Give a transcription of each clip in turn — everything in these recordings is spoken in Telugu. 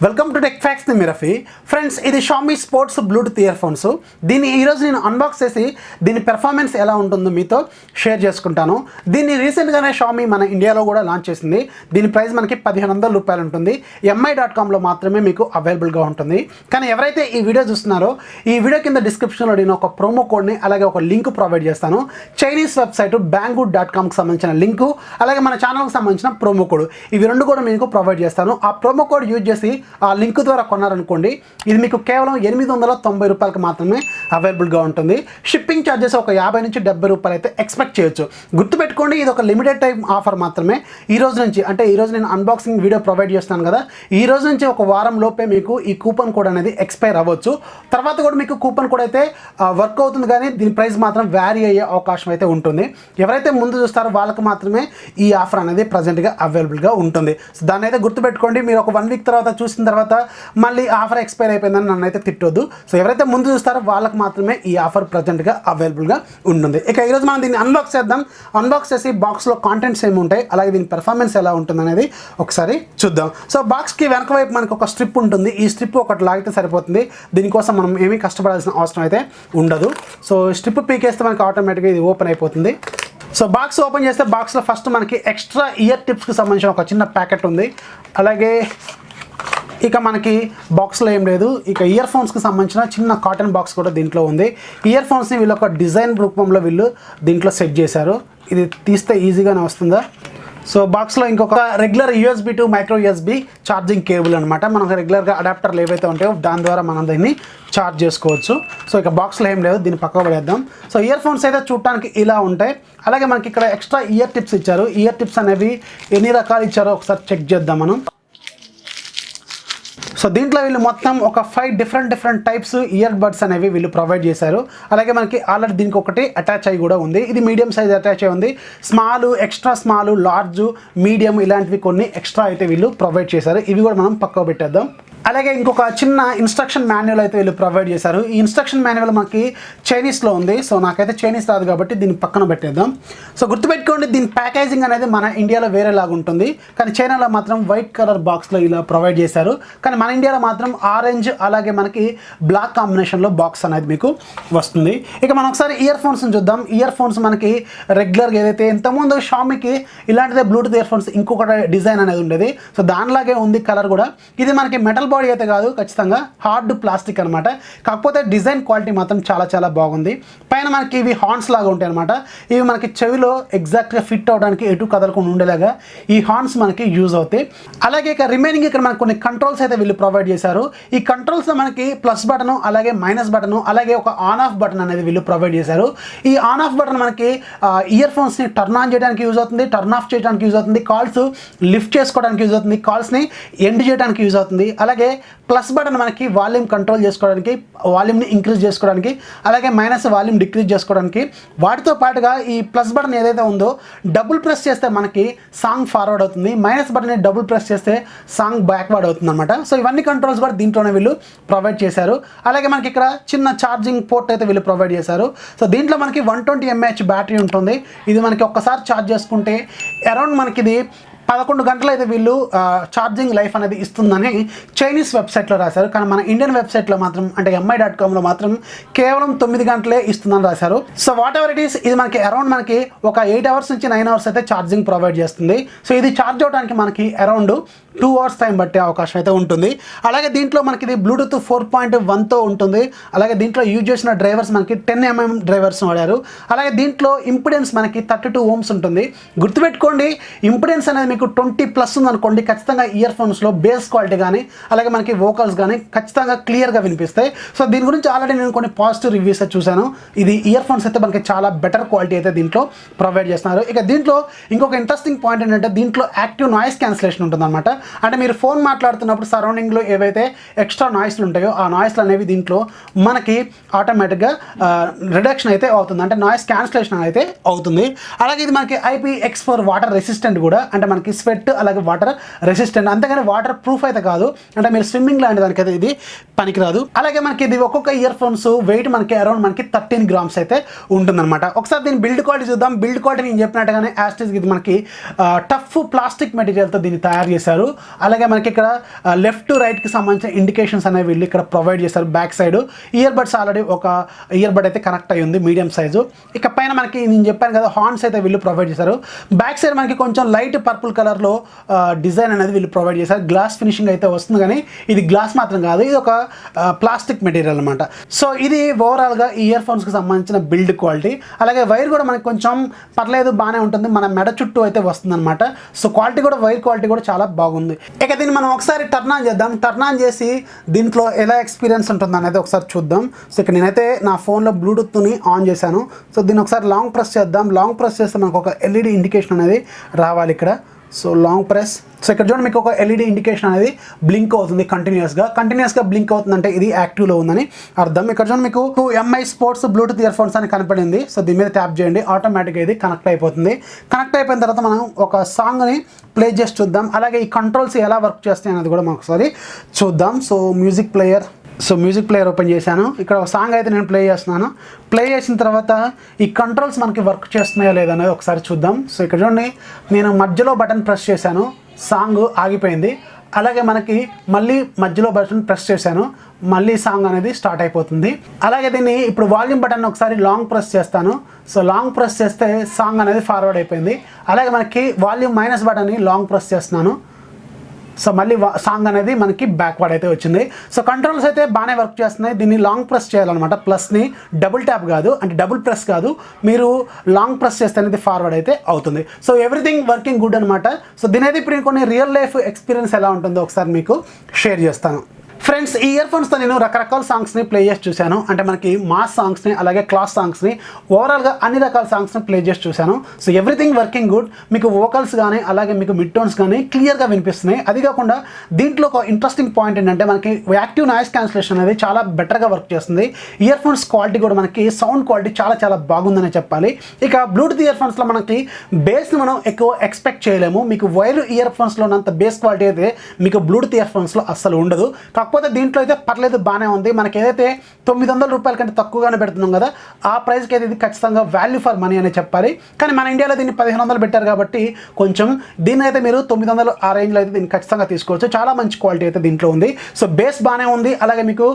Welcome to Tech ఫ్యాక్స్ మిరఫీ. ఫ్రెండ్స్ ఇది Xiaomi sports Bluetooth ear phones దీన్ని ఈరోజు నేను అన్బాక్స్ చేసి దీని పెర్ఫార్మెన్స్ ఎలా ఉంటుందో మీతో షేర్ చేసుకుంటాను. దీన్ని రీసెంట్గానే షామీ మన ఇండియాలో కూడా లాంచ్ చేసింది. దీని ప్రైస్ మనకి పదిహేను వందల రూపాయలు ఉంటుంది. ఎంఐ డాట్ కామ్లో మాత్రమే మీకు అవైలబుల్గా ఉంటుంది. కానీ ఎవరైతే ఈ వీడియో చూస్తున్నారో ఈ వీడియో కింద డిస్క్రిప్షన్లో నేను ఒక ప్రోమో కోడ్ని అలాగే ఒక లింక్ ప్రొవైడ్ చేస్తాను. చైనీస్ వెబ్సైట్ బ్యాంగు డాట్ కామ్కి సంబంధించిన లింకు అలాగే మన ఛానల్కి సంబంధించిన ప్రోమో కోడ్ ఇవి రెండు కూడా మీకు ప్రొవైడ్ చేస్తాను. ఆ ప్రోమో కోడ్ యూజ్ చేసి ఆ లింక్ ద్వారా కొన్నారనుకోండి ఇది మీకు కేవలం ఎనిమిది వందల తొంభై రూపాయలకు మాత్రమే అవైలబుల్గా ఉంటుంది. షిప్పింగ్ ఛార్జెస్ ఒక యాభై నుంచి డెబ్బై రూపాయలు అయితే ఎక్స్పెక్ట్ చేయొచ్చు. గుర్తుపెట్టుకోండి ఇది ఒక లిమిటెడ్ టైం ఆఫర్ మాత్రమే. ఈ రోజు నుంచి అంటే ఈ రోజు నేను అన్బాక్సింగ్ వీడియో ప్రొవైడ్ చేస్తాను కదా ఈ రోజు నుంచి ఒక వారం లోపే మీకు ఈ కూపన్ కోడ్ అనేది ఎక్స్పైర్ అవ్వచ్చు. తర్వాత కూడా మీకు కూపన్ కోడ్ అయితే వర్క్ అవుతుంది కానీ దీని ప్రైస్ మాత్రం వ్యారీ అయ్యే అవకాశం అయితే ఉంటుంది. ఎవరైతే ముందు చూస్తారో వాళ్ళకి మాత్రమే ఈ ఆఫర్ అనేది ప్రజెంట్గా అవైలబుల్గా ఉంటుంది. సో దాన్ని అయితే గుర్తుపెట్టుకోండి. మీరు ఒక వన్ వీక్ తర్వాత చూసిన తర్వాత మళ్ళీ ఆఫర్ ఎక్స్పైర్ అయిపోయిందని నన్ను అయితే తిట్టొద్దు. సో ఎవరైతే ముందు చూస్తారో వాళ్ళకి మాత్రమే ఈ ఆఫర్ ప్రజెంట్గా అవైలబుల్గా ఉంటుంది. ఇక ఈరోజు మనం దీన్ని అన్బాక్స్ చేద్దాం. అన్బాక్స్ చేసి బాక్స్లో కాంటెంట్స్ ఏమి ఉంటాయి అలాగే దీని పెర్ఫార్మెన్స్ ఎలా ఉంటుంది అనేది ఒకసారి చూద్దాం. సో బాక్స్కి వెనక వైపు మనకు ఒక స్ట్రిప్ ఉంటుంది. ఈ స్ట్రిప్ ఒకటి లాగితే సరిపోతుంది. దీనికోసం మనం ఏమీ కష్టపడాల్సిన అవసరం అయితే ఉండదు. సో స్ట్రిప్ పీకేస్తే మనకి ఆటోమేటిక్గా ఇది ఓపెన్ అయిపోతుంది. సో బాక్స్ ఓపెన్ చేస్తే బాక్స్లో ఫస్ట్ మనకి ఎక్స్ట్రా ఇయర్ టిప్స్కి సంబంధించిన ఒక చిన్న ప్యాకెట్ ఉంది. అలాగే ఇక మనకి బాక్స్లో ఏం లేదు. ఇక ఇయర్ ఫోన్స్కి సంబంధించిన చిన్న కాటన్ బాక్స్ కూడా దీంట్లో ఉంది. ఇయర్ ఫోన్స్ని వీళ్ళు ఒక డిజైన్ రూపంలో వీళ్ళు దీంట్లో సెట్ చేశారు. ఇది తీస్తే ఈజీగానే వస్తుందా? సో బాక్స్లో ఇంకొక regular U S B to micro U S B charging cable అనమాట మనకు రెగ్యులర్గా అడాప్టర్లు ఏవైతే ఉంటాయో దాని ద్వారా మనం దీన్ని ఛార్జ్ చేసుకోవచ్చు. సో ఇక బాక్స్లో ఏం లేదు. దీన్ని పక్కకు పడేద్దాం. సో ఇయర్ ఫోన్స్ అయితే చూడటానికి ఇలా ఉంటాయి. అలాగే మనకి ఇక్కడ ఎక్స్ట్రా ఇయర్ టిప్స్ ఇచ్చారు. ఇయర్ టిప్స్ అనేవి ఎన్ని రకాలు ఇచ్చారో ఒకసారి చెక్ చేద్దాం మనం. సో దీంట్లో వీళ్ళు మొత్తం ఒక five different different types ear buds అనేవి వీళ్ళు ప్రొవైడ్ చేశారు. అలాగే మనకి ఆల్రెడీ దీనికి ఒకటి అటాచ్ అయ్యి కూడా ఉంది. ఇది మీడియం సైజ్ అటాచ్ అయి ఉంది. Small extra small large medium ఇలాంటివి కొన్ని ఎక్స్ట్రా అయితే వీళ్ళు ప్రొవైడ్ చేశారు. ఇవి కూడా మనం పక్కకు పెట్టేద్దాం. అలాగే ఇంకొక చిన్న ఇన్స్ట్రక్షన్ మాన్యువల్ అయితే వీళ్ళు ప్రొవైడ్ చేశారు. ఈ ఇన్స్ట్రక్షన్ మాన్యువల్ మనకి చైనీస్లో ఉంది. సో నాకైతే చైనీస్ రాదు కాబట్టి దీన్ని పక్కన పెట్టేద్దాం. సో గుర్తుపెట్టుకోండి దీని ప్యాకేజింగ్ అనేది మన ఇండియాలో వేరేలాగా ఉంటుంది. కానీ చైనాలో మాత్రం వైట్ కలర్ బాక్స్లో ఇలా ప్రొవైడ్ చేశారు. కానీ మన ఇండియాలో మాత్రం ఆరెంజ్ అలాగే మనకి బ్లాక్ కాంబినేషన్లో బాక్స్ అనేది మీకు వస్తుంది. ఇక మనం ఒకసారి ఇయర్ ఫోన్స్ చూద్దాం. ఇయర్ ఫోన్స్ మనకి రెగ్యులర్గా ఏదైతే ఇంతకుముందు షామీకి ఇలాంటిదే బ్లూటూత్ ఇయర్ ఫోన్స్ ఇంకొకటి డిజైన్ అనేది ఉండేది. సో దానిలాగే ఉంది కలర్ కూడా. ఇది మనకి మెటల్ బాడీ అయితే కాదు ఖచ్చితంగా హార్డ్ ప్లాస్టిక్ అనమాట కాకపోతే డిజైన్ క్వాలిటీ మాత్రం చాలా చాలా బాగుంది. పైన మనకి ఇవి హార్న్స్ లాగా ఉంటాయి అనమాట ఇవి మనకి చెవిలో ఎగ్జాక్ట్గా ఫిట్ అవడానికి ఎటు కదలకుండా ఉండేలాగా ఈ హార్న్స్ మనకి యూజ్ అవుతాయి. అలాగే ఇక రిమైనింగ్ ఇక్కడ మనకు కొన్ని కంట్రోల్స్ అయితే వీళ్ళు ప్రొవైడ్ చేశారు. ఈ కంట్రోల్స్లో మనకి ప్లస్ బటన్ అలాగే మైనస్ బటన్ అలాగే ఒక ఆన్ ఆఫ్ బటన్ అనేది వీళ్ళు ప్రొవైడ్ చేశారు. ఈ ఆన్ ఆఫ్ బటన్ మనకి ఇయర్ ఫోన్స్ని టర్న్ ఆన్ చేయడానికి యూజ్ అవుతుంది టర్న్ ఆఫ్ చేయడానికి యూజ్ అవుతుంది కాల్స్ లిఫ్ట్ చేసుకోవడానికి యూజ్ అవుతుంది కాల్స్ని ఎండ్ చేయడానికి యూజ్ అవుతుంది. అలాగే ప్లస్ బటన్ మనకి వాల్యూమ్ కంట్రోల్ చేసుకోవడానికి వాల్యూమ్ని ఇంక్రీజ్ చేసుకోవడానికి అలాగే మైనస్ వాల్యూమ్ డిక్రీజ్ చేసుకోవడానికి వాటితో పాటుగా ఈ ప్లస్ బటన్ ఏదైతే ఉందో డబుల్ ప్రెస్ చేస్తే మనకి సాంగ్ ఫార్వర్డ్ అవుతుంది. మైనస్ బటన్ని డబుల్ ప్రెస్ చేస్తే సాంగ్ బ్యాక్వర్డ్ అవుతుంది అనమాట సో ఇవన్నీ కంట్రోల్స్ కూడా దీంట్లోనే వీళ్ళు ప్రొవైడ్ చేశారు. అలాగే మనకి ఇక్కడ చిన్న ఛార్జింగ్ పోర్ట్ అయితే వీళ్ళు ప్రొవైడ్ చేశారు. సో దీంట్లో మనకి వన్ ట్వంటీ ఎంఏహెచ్ బ్యాటరీ ఉంటుంది. ఇది మనకి ఒక్కసారి ఛార్జ్ చేసుకుంటే అరౌండ్ మనకి ఇది పదకొండు గంటలు అయితే వీళ్ళు ఛార్జింగ్ లైఫ్ అనేది ఇస్తుందని చైనీస్ వెబ్సైట్లో రాశారు. కానీ మన ఇండియన్ వెబ్సైట్లో మాత్రం అంటే ఎంఐ డాట్ కామ్లో మాత్రం కేవలం తొమ్మిది గంటలే ఇస్తుందని రాశారు. So whatever it is ఇది మనకి అరౌండ్ మనకి ఒక ఎయిట్ అవర్స్ నుంచి నైన్ అవర్స్ అయితే ఛార్జింగ్ ప్రొవైడ్ చేస్తుంది. సో ఇది ఛార్జ్ అవడానికి మనకి అరౌండ్ టూ అవర్స్ టైం పట్టే అవకాశం అయితే ఉంటుంది. అలాగే దీంట్లో మనకి ఇది బ్లూటూత్ ఫోర్ పాయింట్ వన్తో ఉంటుంది. అలాగే దీంట్లో యూజ్ చేసిన డ్రైవర్స్ మనకి టెన్ ఎంఎం డ్రైవర్స్ వాడారు. అలాగే దీంట్లో ఇంపిడెన్స్ మనకి థర్టీ టూ ఓమ్స్ ఉంటుంది. గుర్తుపెట్టుకోండి ఇంపిడెన్స్ అనేది మీకు ట్వంటీ ప్లస్ ఉందనుకోండి ఖచ్చితంగా ఇయర్ ఫోన్స్లో బేస్ క్వాలిటీ కానీ అలాగే మనకి వోకల్స్ కానీ ఖచ్చితంగా క్లియర్గా వినిపిస్తాయి. సో దీని గురించి ఆల్రెడీ నేను కొన్ని పాజిటివ్ రివ్యూస్ చూశాను. ఇది ఇయర్ ఫోన్స్ అయితే మనకి చాలా బెటర్ క్వాలిటీ అయితే దీంట్లో ప్రొవైడ్ చేస్తున్నారు. ఇక దీంట్లో ఇంకొక ఇంట్రెస్టింగ్ పాయింట్ ఏంటంటే దీంట్లో యాక్టివ్ నాయిస్ క్యాన్సిలేషన్ ఉంటుందన్నమాట. అంటే మీరు ఫోన్ మాట్లాడుతున్నప్పుడు సరౌండింగ్లో ఏవైతే ఎక్స్ట్రా నాయిస్లు ఉంటాయో ఆ నాయిస్లు అనేవి దీంట్లో మనకి ఆటోమేటిక్గా రిడక్షన్ అయితే అవుతుంది. అంటే నాయిస్ క్యాన్సిలేషన్ అయితే అవుతుంది. అలాగే ఇది మనకి I P X four water resistant కూడా అంటే మనకి మనకి స్వెట్ అలాగే వాటర్ రెసిస్టెంట్. అంతేగాని వాటర్ ప్రూఫ్ అయితే కాదు. అంటే మీరు స్విమ్మింగ్ లాంటి దానికి అయితే ఇది పనికిరాదు. అలాగే మనకి ఇది ఒక్కొక్క ఇయర్ ఫోన్స్ వెయిట్ మనకి అరౌండ్ మనకి థర్టీన్ గ్రామ్స్ అయితే ఉంటుందన్నమాట. ఒకసారి దీని బిల్డ్ క్వాలిటీ చూద్దాం. బిల్డ్ క్వాలిటీ నేను చెప్పినట్టుగానే యాస్టిస్ ఇది మనకి టఫ్ ప్లాస్టిక్ మెటీరియల్తో దీన్ని తయారు చేశారు. అలాగే మనకి ఇక్కడ లెఫ్ట్ రైట్కి సంబంధించిన ఇండికేషన్స్ అనేవి వీళ్ళు ఇక్కడ ప్రొవైడ్ చేశారు back side ear buds already ఒక ఇయర్ బడ్ అయితే కనెక్ట్ అయ్యి ఉంది మీడియం సైజు ఇక పైన మనకి నేను చెప్పాను కదా హార్న్స్ అయితే వీళ్ళు ప్రొవైడ్ చేశారు. బ్యాక్ సైడ్ మనకి కొంచెం లైట్ పర్పుల్ కలర్లో డిజైన్ అనేది వీళ్ళు ప్రొవైడ్ చేశారు. గ్లాస్ ఫినిషింగ్ అయితే వస్తుంది కానీ ఇది గ్లాస్ మాత్రం కాదు. ఇది ఒక ప్లాస్టిక్ మెటీరియల్ అనమాట సో ఇది ఓవరాల్గా ఈ ఇయర్ ఫోన్స్కి సంబంధించిన బిల్డ్ క్వాలిటీ అలాగే వైర్ కూడా మనకి కొంచెం పర్లేదు బాగానే ఉంటుంది. మన మెడ చుట్టూ అయితే వస్తుంది అనమాట సో క్వాలిటీ కూడా వైర్ క్వాలిటీ కూడా చాలా బాగుంది. ఇక దీన్ని మనం ఒకసారి టర్న్ ఆన్ చేద్దాం. టర్న్ ఆన్ చేసి దీంట్లో ఎలా ఎక్స్పీరియన్స్ ఉంటుంది అనేది ఒకసారి చూద్దాం. సో ఇక్కడ నేనైతే నా ఫోన్లో బ్లూటూత్ని ఆన్ చేశాను. సో దీన్ని ఒకసారి లాంగ్ ప్రెస్ చేద్దాం. లాంగ్ ప్రెస్ చేస్తే మనకు ఒక ఎల్ఈడి ఇండికేషన్ అనేది రావాలి ఇక్కడ. సో లాంగ్ ప్రెస్ సో ఇక్కడ చూడండి మీకు ఒక ఎల్ఈడి ఇండికేషన్ అనేది బ్లింక్ అవుతుంది కంటిన్యూస్గా కంటిన్యూస్గా బ్లింక్ అవుతుందంటే ఇది యాక్టివ్లో ఉందని అర్థం. ఇక్కడ చూడండి మీకు M I sports Bluetooth ear phones అని కనపడింది. సో దీని మీద ట్యాప్ చేయండి. ఆటోమేటిక్గా ఇది కనెక్ట్ అయిపోతుంది. కనెక్ట్ అయిపోయిన తర్వాత మనం ఒక సాంగ్ని ప్లే చేసి చూద్దాం. అలాగే ఈ కంట్రోల్స్ ఎలా వర్క్ చేస్తాయి అనేది కూడా మనం ఒకసారి చూద్దాం. So music player so music player open చేశాను. ఇక్కడ ఒక సాంగ్ అయితే నేను ప్లే చేస్తున్నాను. ప్లే చేసిన తర్వాత ఈ కంట్రోల్స్ మనకి వర్క్ చేస్తున్నాయా లేదనేది అనేది ఒకసారి చూద్దాం. సో ఇక్కడ చూడండి నేను మధ్యలో బటన్ ప్రెస్ చేశాను. సాంగ్ ఆగిపోయింది. అలాగే మనకి మళ్ళీ మధ్యలో బటన్ ప్రెస్ చేశాను. మళ్ళీ సాంగ్ అనేది స్టార్ట్ అయిపోతుంది. అలాగే దీన్ని ఇప్పుడు వాల్యూమ్ బటన్ ఒకసారి లాంగ్ ప్రెస్ చేస్తాను. సో లాంగ్ ప్రెస్ చేస్తే సాంగ్ అనేది ఫార్వర్డ్ అయిపోయింది. అలాగే మనకి వాల్యూమ్ మైనస్ బటన్ని లాంగ్ ప్రెస్ చేస్తున్నాను. సో మళ్ళీ సాంగ్ అనేది మనకి బ్యాక్వర్డ్ అయితే వచ్చింది. సో కంట్రోల్స్ అయితే బాగానే వర్క్ చేస్తున్నాయి. దీన్ని లాంగ్ ప్రెస్ చేయాలన్నమాట. ప్లస్ని డబుల్ ట్యాప్ కాదు. అంటే డబుల్ ప్రెస్ కాదు. మీరు లాంగ్ ప్రెస్ చేస్తే అనేది ఫార్వర్డ్ అయితే అవుతుంది. సో ఎవ్రీథింగ్ వర్కింగ్ గుడ్ అనమాట సో దీని అయితే ఇప్పుడు నేను కొన్ని రియల్ లైఫ్ ఎక్స్పీరియన్స్ ఎలా ఉంటుందో ఒకసారి మీకు షేర్ చేస్తాను. ఫ్రెండ్స్ ఈ ఇయర్ ఫోన్స్తో నేను రకరకాల సాంగ్స్ని ప్లే చేసి చూశాను. అంటే మనకి మాస్ సాంగ్స్ని అలాగే క్లాస్ సాంగ్స్ని ఓవరాల్గా అన్ని రకాల సాంగ్స్ని ప్లే చేసి చూశాను. సో ఎవ్రీథింగ్ వర్కింగ్ గుడ్ మీకు వోకల్స్ కానీ అలాగే మీకు మిడ్ టోన్స్ కానీ క్లియర్గా వినిపిస్తున్నాయి. అది కాకుండా దీంట్లో ఒక ఇంట్రెస్టింగ్ పాయింట్ ఏంటంటే మనకి యాక్టివ్ నాయిస్ క్యాన్సిలేషన్ అనేది చాలా బెటర్గా వర్క్ చేస్తుంది. ఇయర్ ఫోన్స్ క్వాలిటీ కూడా మనకి సౌండ్ క్వాలిటీ చాలా చాలా బాగుందని చెప్పాలి. ఇక బ్లూటూత్ ఇయర్ ఫోన్స్లో మనకి బేస్ని మనం ఎక్కువ ఎక్స్పెక్ట్ చేయలేము. మీకు వైర్ ఇయర్ ఫోన్స్లో ఉన్నంత బేస్ క్వాలిటీ అయితే మీకు బ్లూటూత్ ఇయర్ ఫోన్స్లో అస్సలు ఉండదు. కాకపోతే కాకపోతే దీంట్లో అయితే పర్లేదు బాగానే ఉంది. మనకి ఏదైతే తొమ్మిది వందల రూపాయల కంటే తక్కువగానే పెడుతున్నాం కదా ఆ ప్రైస్కి అయితే ఇది ఖచ్చితంగా వాల్యూ ఫర్ మనీ అని చెప్పాలి. కానీ మన ఇండియాలో దీన్ని పదిహేను వందలు పెట్టారు కాబట్టి కొంచెం దీన్ని అయితే మీరు తొమ్మిది వందలు ఆ రేంజ్లో అయితే దీన్ని ఖచ్చితంగా తీసుకోవచ్చు. చాలా మంచి క్వాలిటీ అయితే దీంట్లో ఉంది. సో బేస్ బాగానే ఉంది. అలాగే మీకు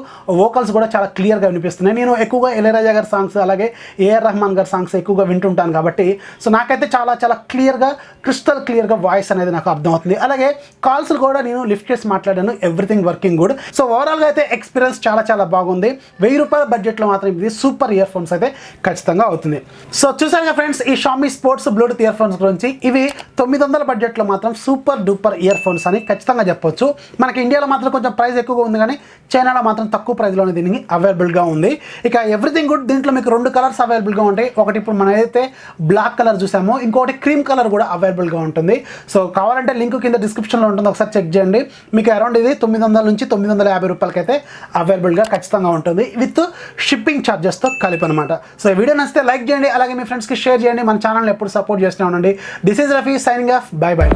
వోకల్స్ కూడా చాలా క్లియర్గా వినిపిస్తున్నాయి. నేను ఎక్కువగా ఇళయరాజా గారి సాంగ్స్ అలాగే ఏఆర్ రెహమాన్ గారి సాంగ్స్ ఎక్కువగా వింటుంటాను కాబట్టి సో నాకైతే చాలా చాలా క్లియర్గా క్రిస్టల్ క్లియర్గా వాయిస్ అనేది నాకు అర్థమవుతుంది. అలాగే కాల్స్ కూడా నేను లిఫ్ట్ చేసి మాట్లాడాను. ఎవ్రీథింగ్ వర్కింగ్ గుడ్ సో ఓవరాల్గా అయితే ఎక్స్పీరియన్స్ చాలా చాలా బాగుంది. వెయ్యి రూపాయల బడ్జెట్లో మాత్రం ఇది సూపర్ ఇయర్ ఫోన్స్ అయితే ఖచ్చితంగా అవుతుంది. సో చూసారుగా ఫ్రెండ్స్ ఈ Xiaomi sports Bluetooth ear phones గురించి ఇవి తొమ్మిది వందల బడ్జెట్లో మాత్రం సూపర్ డూపర్ ఇయర్ ఫోన్స్ అని ఖచ్చితంగా చెప్పొచ్చు. మనకి ఇండియాలో మాత్రం కొంచెం ప్రైస్ ఎక్కువగా ఉంది కానీ చైనాలో మాత్రం తక్కువ ప్రైస్లోనే దీనికి అవైలబుల్గా ఉంది. ఇక ఎవ్రీథింగ్ గుడ్ దీంట్లో మీకు రెండు కలర్స్ అవైలబుల్గా ఉంటాయి. ఒకటి ఇప్పుడు మనం ఏదైతే బ్లాక్ కలర్ చూసామో. ఇంకొకటి క్రీమ్ కలర్ కూడా అవైలబుల్గా ఉంటుంది. సో కావాలంటే లింక్ కింద డిస్క్రిప్షన్లో ఉంటుంది. ఒకసారి చెక్ చేయండి. మీకు అరౌండ్ ఇది తొమ్మిది వందల నుంచి తొమ్మిది వందల యాభై రూపాయలకైతే అవైలబుల్గా ఖచ్చితంగా ఉంటుంది. విత్ షిప్పింగ్ ఛార్జెస్తో కలిపి అనమాట సో ఈ వీడియో నచ్చితే లైక్ చేయండి. అలాగే మీ ఫ్రెండ్స్కి షేర్ చేయండి. మన ఛానల్ని ఎప్పుడు సపోర్ట్ చేస్తూనే ఉండండి. This is Rafi signing off bye bye